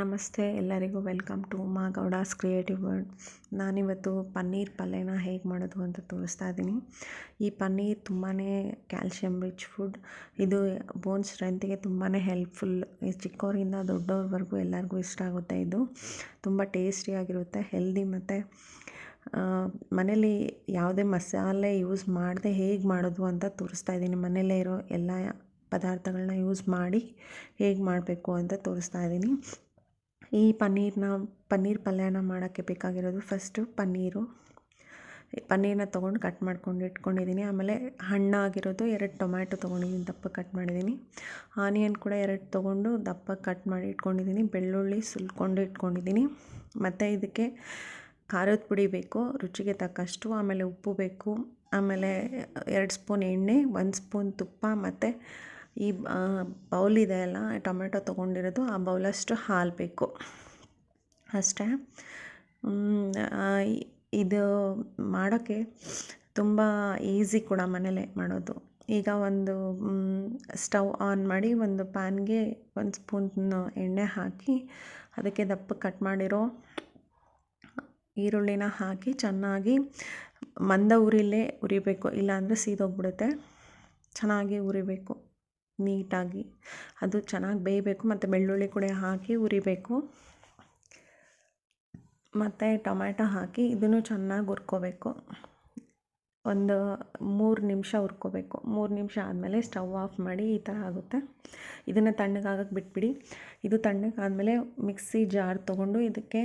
ನಮಸ್ತೆ, ಎಲ್ಲರಿಗೂ welcome to ಮಾ ಗೌಡಾಸ್ ಕ್ರಿಯೇಟಿವ್ ವರ್ಡ್ ನಾನಿವತ್ತು ಪನ್ನೀರ್ ಪಲ್ಯನ ಹೇಗೆ ಮಾಡೋದು ಅಂತ ತೋರಿಸ್ತಾ ಇದ್ದೀನಿ. ಈ ಪನ್ನೀರ್ ತುಂಬಾ ಕ್ಯಾಲ್ಶಿಯಮ್ ರಿಚ್ ಫುಡ್. ಇದು ಬೋನ್ ಸ್ಟ್ರೆಂತಿಗೆ ತುಂಬಾ ಹೆಲ್ಪ್ಫುಲ್. ಚಿಕ್ಕವರಿಂದ ದೊಡ್ಡವ್ರವರೆಗೂ ಎಲ್ಲರಿಗೂ ಇಷ್ಟ ಆಗುತ್ತೆ ಇದು. ತುಂಬ ಟೇಸ್ಟಿಯಾಗಿರುತ್ತೆ ಹೆಲ್ದಿ ಮತ್ತು ಮನೇಲಿ ಯಾವುದೇ ಮಸಾಲೆ ಯೂಸ್ ಮಾಡದೆ ಹೇಗೆ ಮಾಡೋದು ಅಂತ ತೋರಿಸ್ತಾ ಇದ್ದೀನಿ. ಮನೇಲೇ ಇರೋ ಎಲ್ಲ ಪದಾರ್ಥಗಳನ್ನ ಯೂಸ್ ಮಾಡಿ ಹೇಗೆ ಮಾಡಬೇಕು ಅಂತ ತೋರಿಸ್ತಾ ಇದ್ದೀನಿ. ಈ ಪನ್ನೀರನ್ನ ಪನ್ನೀರ್ ಪಲ್ಯನ ಮಾಡೋಕ್ಕೆ ಬೇಕಾಗಿರೋದು ಫಸ್ಟು ಪನ್ನೀರು. ಪನ್ನೀರನ್ನ ತೊಗೊಂಡು ಕಟ್ ಮಾಡ್ಕೊಂಡು ಇಟ್ಕೊಂಡಿದ್ದೀನಿ ಆಮೇಲೆ ಹಣ್ಣಾಗಿರೋದು ಎರಡು ಟೊಮ್ಯಾಟೊ ತೊಗೊಂಡಿದ್ದೀನಿ ದಪ್ಪ ಕಟ್ ಮಾಡಿದ್ದೀನಿ ಆನಿಯನ್ ಕೂಡ ಎರಡು ತೊಗೊಂಡು ದಪ್ಪ ಕಟ್ ಮಾಡಿ ಇಟ್ಕೊಂಡಿದ್ದೀನಿ ಬೆಳ್ಳುಳ್ಳಿ ಸುಲ್ಕೊಂಡು ಇಟ್ಕೊಂಡಿದ್ದೀನಿ ಮತ್ತು ಇದಕ್ಕೆ ಖಾರದ ಪುಡಿ ಬೇಕು, ರುಚಿಗೆ ತಕ್ಕಷ್ಟು, ಆಮೇಲೆ ಉಪ್ಪು ಬೇಕು, ಆಮೇಲೆ ಎರಡು ಸ್ಪೂನ್ ಎಣ್ಣೆ, ಒಂದು ಸ್ಪೂನ್ ತುಪ್ಪ, ಮತ್ತು ಈ ಬೌಲ್ ಇದೆ ಅಲ್ಲ, ಟೊಮೆಟೊ ತೊಗೊಂಡಿರೋದು, ಆ ಬೌಲಷ್ಟು ಹಾಲು ಬೇಕು. ಅಷ್ಟೇ. ಇದು ಮಾಡೋಕ್ಕೆ ತುಂಬ ಈಸಿ ಕೂಡ ಮನೇಲೆ ಮಾಡೋದು. ಈಗ ಒಂದು ಸ್ಟವ್ ಆನ್ ಮಾಡಿ ಒಂದು ಪ್ಯಾನ್ಗೆ ಒಂದು ಸ್ಪೂನ್ ಎಣ್ಣೆ ಹಾಕಿ, ಅದಕ್ಕೆ ದಪ್ಪ ಕಟ್ ಮಾಡಿರೋ ಈರುಳ್ಳಿನ ಹಾಕಿ ಚೆನ್ನಾಗಿ ಮಂದ ಉರಿಲೇ ಉರಿಬೇಕು, ಇಲ್ಲಾಂದರೆ ಸೀದೋಗ್ಬಿಡುತ್ತೆ. ಚೆನ್ನಾಗಿ ಉರಿಬೇಕು. ನೀಟಾಗಿ ಅದು ಚೆನ್ನಾಗಿ ಬೇಯಬೇಕು. ಮತ್ತು ಬೆಳ್ಳುಳ್ಳಿ ಕೂಡ ಹಾಕಿ ಹುರಿಬೇಕು. ಮತ್ತು ಟೊಮ್ಯಾಟೊ ಹಾಕಿ ಇದನ್ನು ಚೆನ್ನಾಗಿ ಹುರ್ಕೋಬೇಕು. ಒಂದು ಮೂರು ನಿಮಿಷ ಹುರ್ಕೋಬೇಕು. ಮೂರು ನಿಮಿಷ ಆದಮೇಲೆ ಸ್ಟವ್ ಆಫ್ ಮಾಡಿ ಈ ಥರ ಆಗುತ್ತೆ. ಇದನ್ನು ತಣ್ಣಗಾಗಕ್ಕೆ ಬಿಟ್ಬಿಡಿ. ಇದು ತಣ್ಣಗಾದಮೇಲೆ ಮಿಕ್ಸಿ ಜಾರ್ ತೊಗೊಂಡು ಇದಕ್ಕೆ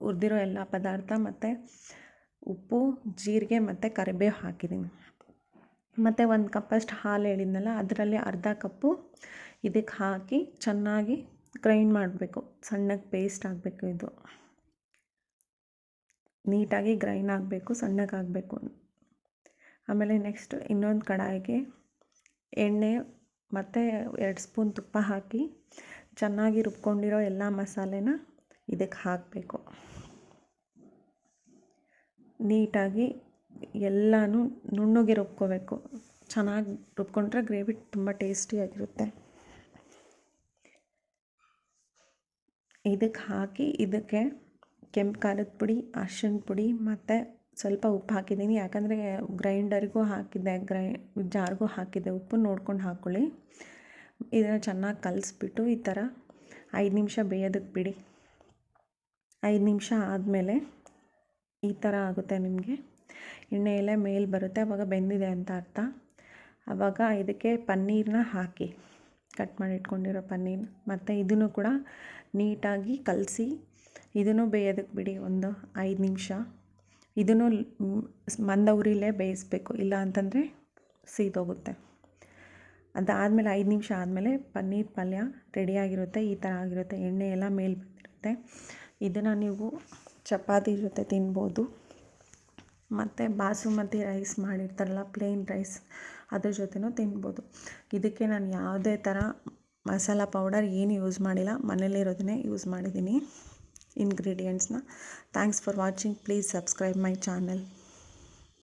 ಹುರಿದಿರೋ ಎಲ್ಲ ಪದಾರ್ಥ ಮತ್ತು ಉಪ್ಪು, ಜೀರಿಗೆ ಮತ್ತು ಕರಿಬೇವು ಹಾಕಿದ್ದೀನಿ. ಮತ್ತು ಒಂದು ಕಪ್ಪಷ್ಟು ಹಾಲು ಹೇಳಿದ್ನಲ್ಲ, ಅದರಲ್ಲಿ ಅರ್ಧ ಕಪ್ಪು ಇದಕ್ಕೆ ಹಾಕಿ ಚೆನ್ನಾಗಿ ಗ್ರೈಂಡ್ ಮಾಡಬೇಕು. ಸಣ್ಣಗೆ ಪೇಸ್ಟ್ ಆಗಬೇಕು ಇದು. ನೀಟಾಗಿ ಗ್ರೈಂಡ್ ಆಗಬೇಕು ಸಣ್ಣಗಾಗಬೇಕು ಆಮೇಲೆ ನೆಕ್ಸ್ಟ್ ಇನ್ನೊಂದು ಕಡಾಯಿಗೆ ಎಣ್ಣೆ ಮತ್ತು ಎರಡು ಸ್ಪೂನ್ ತುಪ್ಪ ಹಾಕಿ ಚೆನ್ನಾಗಿ ರುಬ್ಕೊಂಡಿರೋ ಎಲ್ಲ ಮಸಾಲೆನ ಇದಕ್ಕೆ ಹಾಕಬೇಕು. ನೀಟಾಗಿ ಎಲ್ಲನೂ ನುಣ್ಣಗೆ ರುಬ್ಕೋಬೇಕು. ಚೆನ್ನಾಗಿ ರುಬ್ಕೊಂಡ್ರೆ ಗ್ರೇವಿ ತುಂಬ ಟೇಸ್ಟಿಯಾಗಿರುತ್ತೆ ಇದಕ್ಕೆ ಹಾಕಿ, ಇದಕ್ಕೆ ಕೆಂಪು ಖಾರದ ಪುಡಿ ಅರ್ಶಿನ ಪುಡಿ ಮತ್ತು ಸ್ವಲ್ಪ ಉಪ್ಪು ಹಾಕಿದ್ದೀನಿ. ಯಾಕಂದರೆ ಗ್ರೈಂಡರ್ಗೂ ಹಾಕಿದ್ದೆ ಗ್ರೈ, ಜಾರ್ಗೂ ಹಾಕಿದ್ದೆ ಉಪ್ಪು ನೋಡ್ಕೊಂಡು ಹಾಕ್ಕೊಳ್ಳಿ ಇದನ್ನು ಚೆನ್ನಾಗಿ ಕಲಿಸ್ಬಿಟ್ಟು ಈ ಥರ ಐದು ನಿಮಿಷ ಬೇಯೋದಕ್ಕೆ ಬಿಡಿ. ಐದು ನಿಮಿಷ ಆದಮೇಲೆ ಈ ಥರ ಆಗುತ್ತೆ ನಿಮಗೆ. ಎಣ್ಣೆ ಎಲ್ಲ ಮೇಲೆ ಬರುತ್ತೆ ಆವಾಗ ಬೆಂದಿದೆ ಅಂತ ಅರ್ಥ. ಆವಾಗ ಇದಕ್ಕೆ ಪನ್ನೀರನ್ನ ಹಾಕಿ ಕಟ್ ಮಾಡಿ ಇಟ್ಕೊಂಡಿರೋ ಪನ್ನೀರ್. ಮತ್ತು ಇದನ್ನು ಕೂಡ ನೀಟಾಗಿ ಕಲಸಿ, ಇದನ್ನು ಬೇಯೋದಕ್ಕೆ ಬಿಡಿ, ಒಂದು ಐದು ನಿಮಿಷ. ಇದನ್ನು ಮಂದ ಉರಿಲೇ ಬೇಯಿಸ್ಬೇಕು, ಇಲ್ಲ ಅಂತಂದರೆ ಸೀದೋಗುತ್ತೆ. ಅದಾದಮೇಲೆ ಐದು ನಿಮಿಷ ಆದಮೇಲೆ ಪನ್ನೀರ್ ಪಲ್ಯ ರೆಡಿಯಾಗಿರುತ್ತೆ ಈ ಥರ ಆಗಿರುತ್ತೆ. ಎಣ್ಣೆ ಎಲ್ಲ ಮೇಲೆ ಬಂದಿರುತ್ತೆ. ಇದನ್ನು ನೀವು ಚಪಾತಿ ಜೊತೆ ತಿನ್ಬೋದು. ಮತ್ತು ಬಾಸುಮತಿ ರೈಸ್ ಮಾಡಿರ್ತಾರಲ್ಲ ಪ್ಲೇನ್ ರೈಸ್ ಅದ್ರ ಜೊತೆನೂ ತಿನ್ಬೋದು. ಇದಕ್ಕೆ ನಾನು ಯಾವುದೇ ಥರ ಮಸಾಲ ಪೌಡರ್ ಏನು ಯೂಸ್ ಮಾಡಿಲ್ಲ. ಮನೇಲಿರೋದನ್ನೇ ಯೂಸ್ ಮಾಡಿದ್ದೀನಿ. ಇಂಗ್ರೀಡಿಯೆಂಟ್ಸ್ನ thanks for watching please subscribe my channel